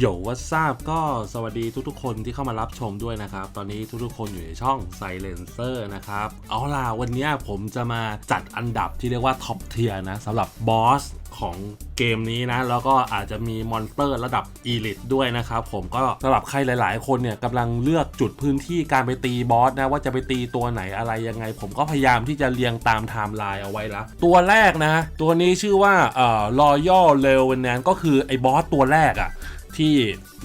โยว่าทราบก็สวัสดีทุกๆ คนที่เข้ามารับชมด้วยนะครับ ตอนนี้ทุกๆ คนอยู่ในช่อง Silencer นะครับ เอาล่ะ วันนี้ผมจะมาจัดอันดับที่เรียกว่าท็อปเทียนะสำหรับบอสของเกมนี้นะ แล้วก็อาจจะมีมอนสเตอร์ระดับอีลิตด้วยนะครับผมก็สำหรับใครหลาย ๆ คนเนี่ยกำลังเลือกจุดพื้นที่การไปตีบอสนะว่าจะไปตีตัวไหนอะไรยังไง ผมก็พยายามที่จะเรียงตามไทม์ไลน์เอาไว้ละตัวแรกนะ ตัวนี้ชื่อว่าเอ่อ Royal r e v e n a n t ก็คือไอ้บอสตัวแรกอะ ที่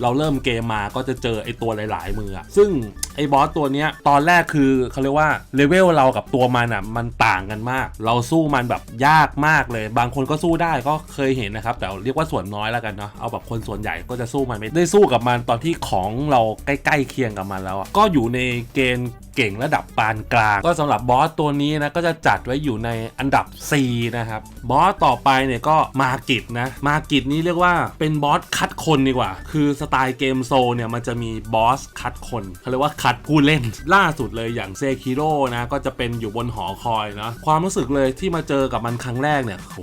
เราเริ่มเกมมาก็จะเจอไอ้ตัวหลาย ๆ มืออะซึ่งไอ้บอสตัวเนี้ยตอนแรกคือเขาเรียกว่าเลเวลเรากับตัวมันอะมันต่างกันมาก เราสู้มันแบบยากมากเลย บางคนก็สู้ได้ก็เคยเห็นนะครับ แต่เรียกว่าส่วนน้อยแล้วกันเนาะเอาแบบคนส่วนใหญ่ก็จะสู้มันไม่ได้สู้กับมันตอนที่ของเราใกล้ ๆ เคียงกับมันแล้วก็อยู่ในเกณฑ์เก่งระดับปานกลาง ก็สำหรับบอสตัวนี้นะก็จะจัดไว้อยู่ในอันดับ C นะครับบอสต่อไปเนี่ยก็มากิดนะมากิดนี้เรียกว่าเป็นบอสคัดคนดีกว่าคือสไตล์เกมโซเนี่ยมันจะมีบอสคัดคนเขาเรียกว่าคัดผู้เล่น ล่าสุดเลยอย่างเซคิโร่นะก็จะเป็นอยู่บนหอคอยเนาะความรู้สึกเลยที่มาเจอกับมันครั้งแรกเนี่ยโห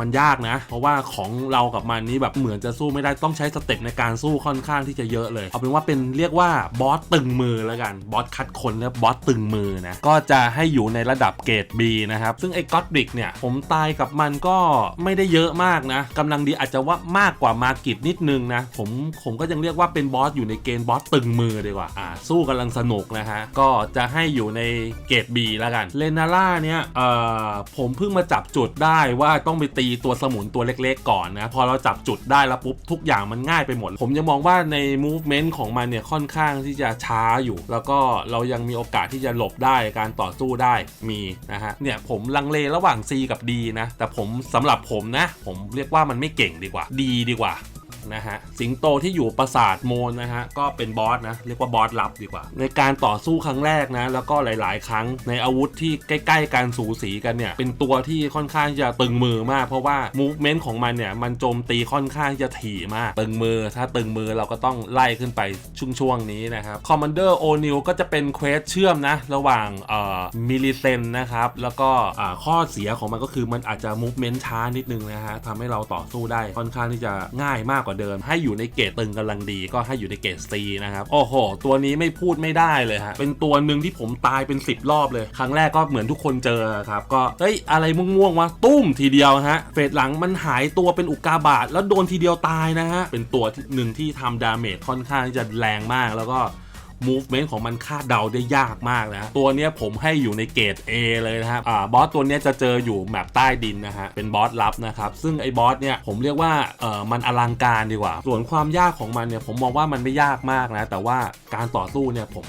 มันยากนะ เพราะว่าของเรากับมันนี้แบบเหมือนจะสู้ไม่ได้ต้องใช้สเต็ปในการสู้ค่อนข้างที่จะเยอะเลยเอาเป็นว่าเป็นเรียกว่าบอสตึงมือแล้วกันบอสคัดคนและบอสตึงมือนะก็จะให้อยู่ในระดับเกรด B นะครับซึ่งไอ้ก็อดบิกเนี่ยผมตายกับมันก็ไม่ได้เยอะมากนะกำลังดีอาจจะว่ามากกว่ามากิดนิดนึงนะผมผมก็ยังเรียกว่าเป็นบอสอยู่ในเกณฑ์บอสตึงมือดีกว่าอ่าสู้กำลังสนุกนะฮะก็จะให้อยู่ในเกรด B แล้วกันเลนาร่าเนี่ยเอ่อผมเพิ่งมาจับจุดได้ว่าต้องไปตีตัวสมุนตัวเล็กๆก่อนนะพอเราจับจุดได้แล้วปุ๊บทุกอย่างมันง่ายไปหมด ผมยังมองว่าใน movement ของมันเนี่ยค่อนข้างที่จะช้าอยู่ แล้วก็เรายังมีโอกาสที่จะหลบได้การต่อสู้ได้มีนะฮะเนี่ยผมลังเลระหว่าง C กับ D นะแต่ผมสำหรับผมนะ ผมเรียกว่ามันไม่เก่งดีกว่า D ดีกว่า นะฮะสิงโตที่อยู่ปราสาทโมนนะฮะก็เป็นบอสนะเรียกว่าบอสลับดีกว่า ในการต่อสู้ครั้งแรกนะแล้วก็หลาย ๆ ครั้งในอาวุธที่ใกล้ ๆ การสูสีกันเนี่ยเป็นตัวที่ค่อนข้างจะตึงมือมาก เพราะว่า movement ของมันเนี่ยมันโจมตีค่อนข้างจะถี่มาก ตึงมือถ้าตึงมือเราก็ต้องไล่ขึ้นไปช่วง ๆ นี้นะครับ Commander O'Neill ก็จะเป็นเควสเชื่อมนะระหว่างเอ่อมิลิเซนนะครับแล้วก็ข้อเสียของมันก็คือมันอาจจะ movement ช้านิดนึงนะฮะทำให้เราต่อสู้ได้ค่อนข้างที่จะง่ายมากกว่าเดิม ให้อยู่ในเกรดตึงกำลังดีก็ให้อยู่ในเกรด C นะครับ โอ้โห ตัวนี้ไม่พูดไม่ได้เลยฮะ เป็นตัวหนึ่งที่ผมตายเป็น 10 รอบเลย ครั้งแรกก็เหมือนทุกคนเจอครับ ก็เฮ้ย อะไรม่วงๆวะตุ้มทีเดียวฮะ เฟสหลังมันหายตัวเป็นอุกาบาตแล้วโดนทีเดียวตายนะฮะ เป็นตัวหนึ่งที่ทำดาเมจค่อนข้างจะแรงมากแล้วก็ movement ของมันคาดเดาได้ยากมากนะ ตัวเนี้ยผมให้อยู่ในเกรด A เลยนะครับอ่าบอสตัวเนี้ยจะเจออยู่แมปใต้ดินนะฮะเป็นบอสลับนะครับ ซึ่งไอ้บอสเนี่ยผมเรียกว่าเออมันอลังการดีกว่า ส่วนความยากของมันเนี่ยผมมองว่ามันไม่ยากมากนะ แต่ว่าการต่อสู้เนี่ยผม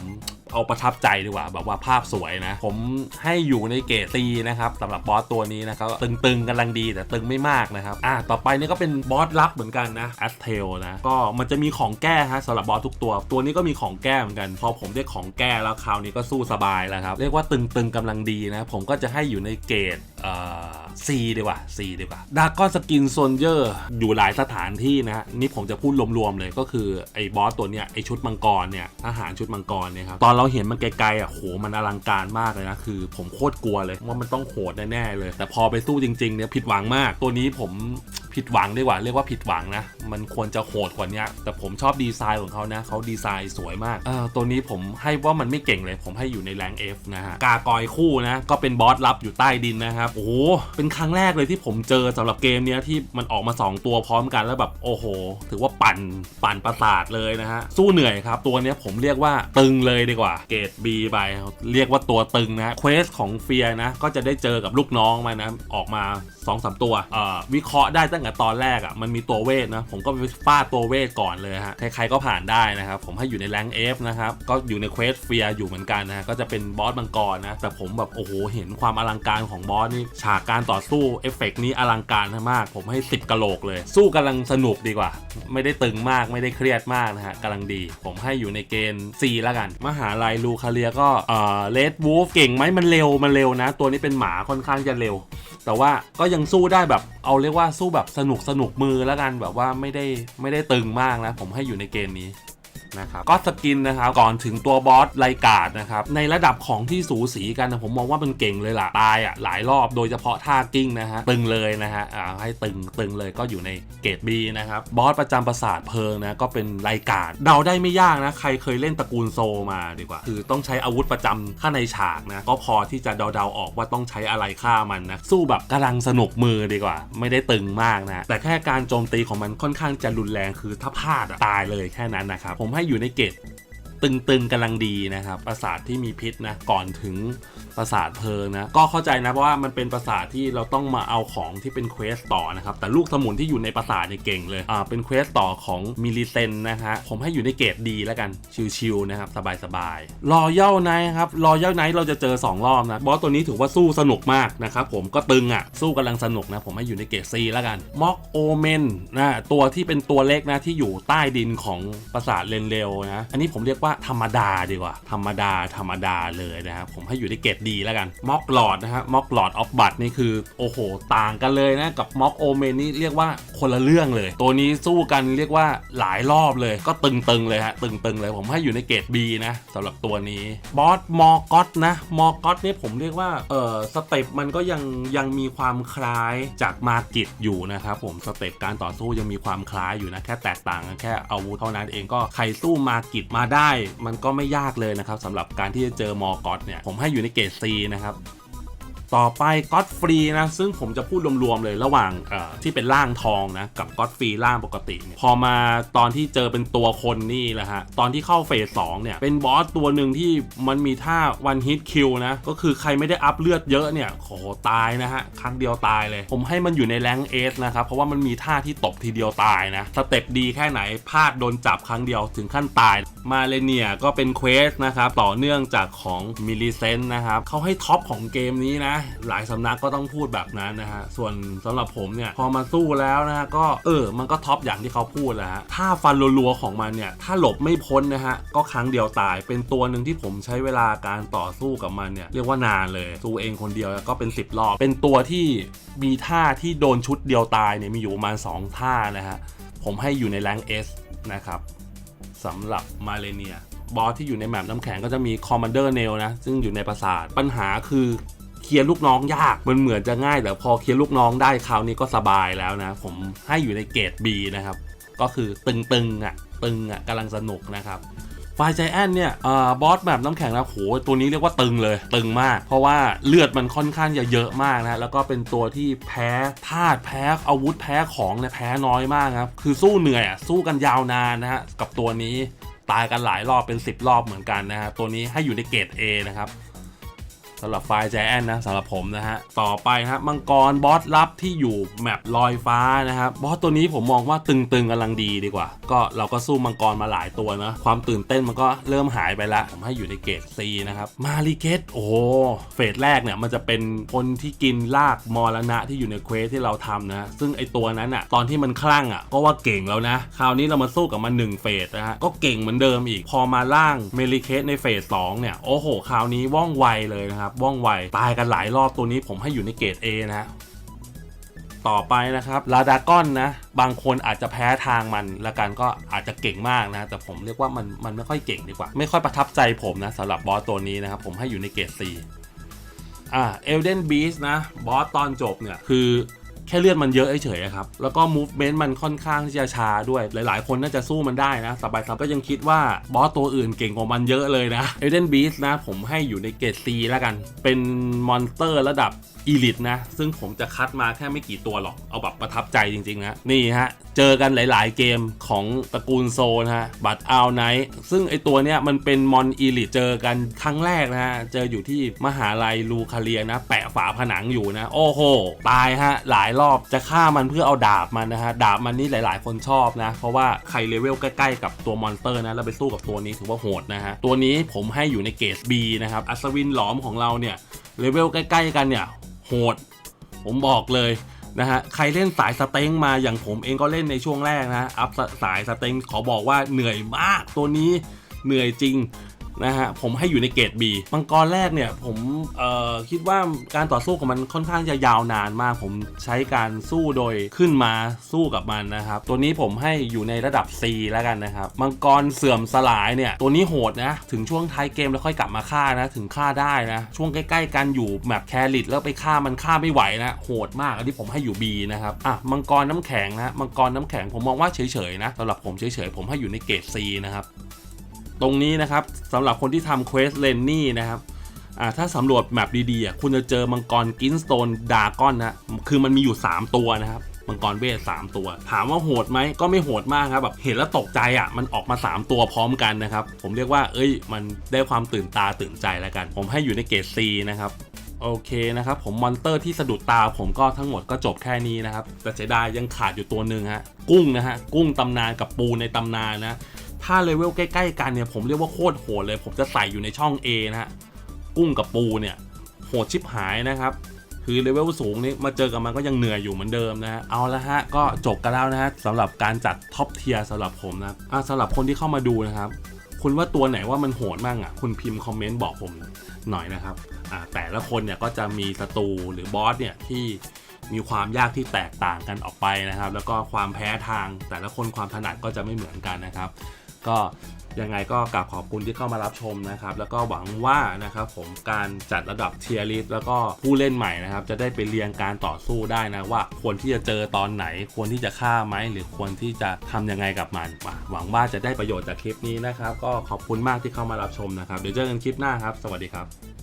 เอาประทับใจดีกว่า แบบว่าภาพสวยนะ ผมให้อยู่ในเกรดซีนะครับสำหรับบอสตัวนี้นะครับ ตึงๆกำลังดีแต่ตึงไม่มากนะครับ อะต่อไปนี่ก็เป็นบอสลับเหมือนกันนะแอสเทลนะ ก็มันจะมีของแก้ฮะสำหรับบอสทุกตัว ตัวนี้ก็มีของแก้เหมือนกัน พอผมได้ของแก้แล้วคราวนี้ก็สู้สบายแล้วครับ เรียกว่าตึงๆกำลังดีนะ ผมก็จะให้อยู่ในเกรด เอ่อ C ดีกว่า C ดีกว่าดากอนสกินโซนเยอร์อยู่หลายสถานที่นะฮะนี่ผมจะพูดรวมๆเลยก็คือไอ้บอสตัวเนี้ยไอ้ชุดมังกรเนี่ยทหารชุดมังกรเนี่ยครับตอนเราเห็นมันไกลๆอะโหมันอลังการมากเลยนะคือ ผมโคตรกลัวเลยว่ามันต้องโหดแน่ๆเลย แต่พอไปสู้จริงๆเนี่ยผิดหวังมากตัวนี้ผม ผิดหวังดีกว่าเรียกว่าผิดหวังนะ มันควรจะโหดกว่านี้แต่ผมชอบดีไซน์ของเขานะเขาดีไซน์สวยมากเออตัวนี้ผมให้ว่ามันไม่เก่งเลย ผมให้อยู่ในแรง F นะฮะกากอยคู่นะก็เป็นบอสลับอยู่ใต้ดินนะครับโอ้โหเป็นครั้งแรกเลยที่ผมเจอสำหรับเกมเนี้ยที่มันออกมา 2 ตัวพร้อมกันแล้วแบบโอ้โห ถือว่าปั่นปั่นประสาทเลยนะฮะสู้เหนื่อยครับ ตัวเนี้ยผมเรียกว่าตึงเลยดีกว่า เกรด B ไปเรียกว่าตัวตึงนะเควสของเฟียนะก็จะได้เจอกับลูกน้องมานะออกมา2อสตัวเอ่อวิเคราะห์ได้ตั้งแต่ตอนแรกอะ่ะมันมีตัวเวทนะผมก็ไปฟาดตัวเวทก่อนเลยฮะใครๆก็ผ่านได้นะครับผมให้อยู่ในแรงเอฟนะครับก็อยู่ในเควสเฟียอยู่เหมือนกันนะก็จะเป็นบอสมังกรนะแต่ผมแบบโอ้โหเห็นความอลังการของบอสนี่ฉากการต่อสู้เอฟเฟกต์นี้อลังการมาก ผมให้ 10กะโหลกเลย สู้กำลังสนุกดีกว่า ไม่ได้ตึงมากไม่ได้เครียดมากนะฮะกำลังดี ผมให้อยู่ในเกณฑ์ C แล้วกัน มหาลัยลูคาเลียก็เอ่อเลดวูฟเก่งไหมมันเร็วมันเร็วนะ ตัวนี้เป็นหมาค่อนข้างจะเร็ว แต่ว่าก็ยังสู้ได้แบบ เอาเรียกว่าสู้แบบสนุกสนุกมือแล้วกันแบบว่าไม่ได้ไม่ได้ตึงมากนะ ผมให้อยู่ในเกณฑ์นี้ นะครับก็สกินนะครับก่อนถึงตัวบอสไลกาดนะครับในระดับของที่สูสีกันนะผมมองว่ามันเก่งเลยล่ะตายอะหลายรอบโดยเฉพาะท่ากิ้งนะฮะตึงเลยนะฮะอ่าให้ตึงตึงเลยก็อยู่ในเกรด B นะครับบอสประจำปราสาทเพลิงนะก็เป็นไลกาดเดาได้ไม่ยากนะใครเคยเล่นตระกูลโซมาดีกว่า คือต้องใช้อาวุธประจำข้างในฉากนะก็พอที่จะเดาๆออกว่าต้องใช้อะไรฆ่ามันนะสู้แบบกำลังสนุกมือดีกว่า ไม่ได้ตึงมากนะแต่แค่การโจมตีของมันค่อนข้างจะรุนแรงคือถ้าพลาดตายเลยแค่นั้นนะครับผมให้อยู่ในเกรด ตึงๆกำลังดีนะครับปราสาทที่มีพิษนะก่อนถึงปราสาทเพลิงนะก็เข้าใจนะเพราะว่ามันเป็นปราสาทที่เราต้องมาเอาของที่เป็นเควสต่อนะครับแต่ลูกสมุนที่อยู่ในปราสาทเนี่ยเก่งเลยอ่าเป็นเควสต่อของมิลิเซนนะฮะผมให้อยู่ในเกรดดีแล้วกันชิวๆนะครับสบายๆรอยัลไนท์ครับรอยัลไนท์เราจะเจอ 2 รอบนะบอสตัวนี้ถือว่าสู้สนุกมากนะครับผมก็ตึงอะสู้กำลังสนุกนะผมให้อยู่ในเกรดซีแล้วกันม็อกโอเมนนะตัวที่เป็นตัวเล็กนะที่อยู่ใต้ดินของปราสาทเลนเรลนะอันนี้ผมเรียกว่าธรรมดาดีกว่า ธรรมดาธรรมดาเลยนะครับ ผมให้อยู่ในเกรดดีแล้วกันม็อกหลอดนะฮะม็อกหลอดออฟบัตนี่คือ โอ้โห ต่างกันเลยนะ กับม็อกโอเมนนี่เรียกว่าคนละเรื่องเลย ตัวนี้สู้กันเรียกว่าหลายรอบเลยก็ตึงๆเลยฮะตึงๆเลยผมให้อยู่ในเกรด B นะสำหรับตัวนี้บอสมอก็ตนะมอก็ตนี่ผมเรียกว่าเออสเต็ปมันก็ยังยังมีความคล้ายจากมากิตอยู่นะครับผมสเต็ปการต่อสู้ยังมีความคล้ายอยู่นะแค่แตกต่างกันแค่อาวุธเท่านั้นเองก็ใครสู้มากิตมาได้มันก็ไม่ยากเลยนะครับสำหรับการที่จะเจอมอกอตเนี่ยผมให้อยู่ในเกรด C นะครับ ต่อไปก็อดฟรีนะซึ่งผมจะพูดรวมๆเลยระหว่างที่เป็นร่างทองนะกับก็อดฟรีร่างปกติเนี่ยพอมาตอนที่เจอเป็นตัวคนนี่แหละฮะตอนที่เข้าเฟสสองเนี่ยเป็นบอสตัวหนึ่งที่มันมีท่าวันฮิตคิวนะก็คือใครไม่ได้อัพเลือดเยอะเนี่ยโหตายนะฮะครั้งเดียวตายเลย ผมให้มันอยู่ในแรงเอสนะครับเพราะว่ามันมีท่าที่ตบทีเดียวตายนะสเต็ปดีแค่ไหนพลาดโดนจับครั้งเดียวถึงขั้นตายมาเลเนียก็เป็นเควสนะครับต่อเนื่องจากของมิลลิเซนนะครับเขาให้ท็อปของเกมนี้นะหลายสำนักก็ต้องพูดแบบนั้นนะฮะ ส่วนสำหรับผมเนี่ย พอมาสู้แล้วนะฮะ ก็เออ มันก็ท็อปอย่างที่เขาพูดแหละฮะ ถ้าฟันรัวๆของมันเนี่ย ถ้าหลบไม่พ้นนะฮะ ก็ครั้งเดียวตาย เป็นตัวหนึ่งที่ผมใช้เวลาการต่อสู้กับมันเนี่ย เรียกว่านานเลย สู้เองคนเดียวก็เป็น 10 รอบ เป็นตัวที่มีท่าที่โดนชุดเดียวตายเนี่ย มีอยู่ประมาณ 2 ท่านะฮะ ผมให้อยู่ในแรง S นะครับสำหรับมาเลเนียบอสที่อยู่ในแมปน้ำแข็งก็จะมีคอมมานเดอร์เนลนะ ซึ่งอยู่ในปราสาท ปัญหาคือ เคลียร์ลูกน้องยากมันเหมือนจะง่ายแต่พอเคลียร์ลูกน้องได้คราวนี้ก็สบายแล้วนะ ผมให้อยู่ในเกรด B นะครับ ก็คือตึงๆอะตึงอะกำลังสนุกนะครับไฟใจแอนเนี่ยอ่อบอสแบบน้ำแข็งนะโหตัวนี้เรียกว่าตึงเลย ตึงมาก เพราะว่าเลือดมันค่อนข้างจะเยอะมากนะแล้วก็เป็นตัวที่แพ้ธาตุแพ้อาวุธแพ้ของเนี่ยแพ้น้อยมากครับ คือสู้เหนื่อยอะสู้กันยาวนานนะฮะกับตัวนี้ตายกันหลายรอบเป็น 10 รอบเหมือนกันนะฮะตัวนี้ให้อยู่ในเกรด A นะครับ สำหรับไฟแจแอนนะสำหรับผมนะฮะ ต่อไปนะครับมังกรบอสลับที่อยู่แมปลอยฟ้านะครับบอสตัวนี้ผมมองว่าตึงๆกำลังดีดีกว่า ก็เราก็สู้มังกรมาหลายตัวนะความตื่นเต้นมันก็เริ่มหายไปละ ผมให้อยู่ในเกรด C นะครับมาริเกตโอ้เฟสแรกเนี่ยมันจะเป็นคนที่กินลากมรณะที่อยู่ในเควสที่เราทำนะซึ่งไอตัวนั้นอะตอนที่มันคลั่งอะก็ว่าเก่งแล้วนะคราวนี้เรามาสู้กับมัน1เฟสนะฮะก็เก่งเหมือนเดิมอีกพอมาล่างเมริเคสในเฟส2เนี่ยโอ้โหคราวนี้ว่องไวเลยนะครับว่องไว ตายกันหลายรอบตัวนี้ผมให้อยู่ในเกรด A นะฮะต่อไปนะครับลาดากอนนะ บางคนอาจจะแพ้ทางมันละกันก็อาจจะเก่งมากนะ แต่ผมเรียกว่ามันมันไม่ค่อยเก่งดีกว่า ไม่ค่อยประทับใจผมนะสำหรับบอสตัวนี้นะครับ ผมให้อยู่ในเกรด C อ่าเอลเดนบีสนะ บอสตอนจบเนี่ยคือ ค่เลือดมันเยอะเฉยๆครับ แล้วก็มูฟเมนต์มันค่อนข้างที่จะช้าด้วย หลายๆ คนน่าจะสู้มันได้นะสบายๆก็ยังคิดว่าบอสตัวอื่นเก่งกว่ามันเยอะเลยนะเอเดนบีสนะ ผมให้อยู่ในเกรด C แล้วกัน เป็นมอนสเตอร์ระดับอีลิตนะ ซึ่งผมจะคัดมาแค่ไม่กี่ตัวหรอก เอาแบบประทับใจจริง ๆ นะ นี่ฮะ เจอกันหลาย ๆ เกมของตระกูลโซนะฮะ บัตอาวไนท์ซึ่งไอตัวเนี้ยมันเป็นมอนอีลิตเจอกันครั้งแรกนะฮะ เจออยู่ที่มหาลัยลูคาเลียนะ แปะฝาผนังอยู่นะ โอ้โห ตายฮะ หลายรอบจะฆ่ามันเพื่อเอาดาบมันนะฮะดาบมันนี่หลาย ๆ คนชอบนะ เพราะว่าใครเลเวลใกล้ ๆ กับตัวมอนสเตอร์นะแล้วไปสู้กับตัวนี้ถือว่าโหดนะฮะตัวนี้ผมให้อยู่ในเกรด B นะครับอัศวินหลอมของเราเนี่ยเลเวลใกล้ ๆ กันเนี่ยโหด ผมบอกเลยนะฮะใครเล่นสายสเต็งมาอย่างผมเองก็เล่นในช่วงแรกนะอัพสายสเต็งขอบอกว่าเหนื่อยมากตัวนี้เหนื่อยจริง นะฮะผมให้อยู่ในเกรด B มังกรแรกเนี่ยผมเอ่อคิดว่าการต่อสู้ของมันค่อนข้างจะยาวนานมาก ผมใช้การสู้โดยขึ้นมาสู้กับมันนะครับ ตัวนี้ผมให้อยู่ในระดับ C แล้วกันนะครับ มังกรเสื่อมสลายเนี่ย ตัวนี้โหดนะ ถึงช่วงท้ายเกมแล้วค่อยกลับมาฆ่านะ ถึงฆ่าได้นะ ช่วงใกล้ ๆ กันอยู่แบบแคริตแล้วไปฆ่ามันฆ่าไม่ไหวนะ โหดมากอันนี้ผมให้อยู่ B นะครับอะมังกรน้ำแข็งนะมังกรน้ำแข็งผมมองว่าเฉยๆนะสำหรับผมเฉยๆผมให้อยู่ในเกรด C นะครับ ตรงนี้นะครับสำหรับคนที่ทำเควสเลนนี่นะครับอ่าถ้าสำรวจแมปดีๆอะคุณจะเจอมังกรกินสโตนดาก้อนนะคือมันมีอยู่ 3 ตัวนะครับมังกรเวทสามตัว ถามว่าโหดไหมก็ไม่โหดมากครับแบบเห็นแล้วตกใจอะมันออกมา 3 ตัวพร้อมกันนะครับผมเรียกว่า เอ้ย มันได้ความตื่นตาตื่นใจแล้วกัน ผมให้อยู่ในเกรด C นะครับโอเคนะครับผมมอนเตอร์ที่สะดุดตาผมก็ทั้งหมดก็จบแค่นี้นะครับแต่เสียดายยังขาดอยู่ตัวหนึ่งฮะกุ้งนะฮะกุ้งตำนานกับปูในตำนานนะ ถ้าเลเวลใกล้ๆกันเนี่ยผมเรียกว่าโคตรโหดเลย ผมจะใส่อยู่ในช่อง A นะฮะกุ้งกับปูเนี่ยโหดชิบหายนะครับคือเลเวลสูงนี่มาเจอกับมันก็ยังเหนื่อยอยู่เหมือนเดิมนะฮะเอาละฮะก็จบกันแล้วนะฮะสำหรับการจัดท็อปเทียร์สำหรับผมนะอะสำหรับคนที่เข้ามาดูนะครับ คุณว่าตัวไหนว่ามันโหดมั่งอะ คุณพิมพ์คอมเมนต์บอกผมหน่อยนะครับอ่าแต่ละคนเนี่ยก็จะมีศัตรูหรือบอสเนี่ยที่มีความยากที่แตกต่างกันออกไปนะครับ แล้วก็ความแพ้ทางแต่ละคนความถนัดก็จะไม่เหมือนกันนะครับ ก็ยังไงก็กราบขอบคุณที่เข้ามารับชมนะครับ แล้วก็หวังว่านะครับผมการจัดระดับเทียริสแล้วก็ผู้เล่นใหม่นะครับ จะได้ไปเรียงการต่อสู้ได้นะว่าควรที่จะเจอตอนไหน ควรที่จะฆ่าไหมหรือควรที่จะทำยังไงกับมัน หวังว่าจะได้ประโยชน์จากคลิปนี้นะครับ ก็ขอบคุณมากที่เข้ามารับชมนะครับ เดี๋ยวเจอกันคลิปหน้าครับ สวัสดีครับ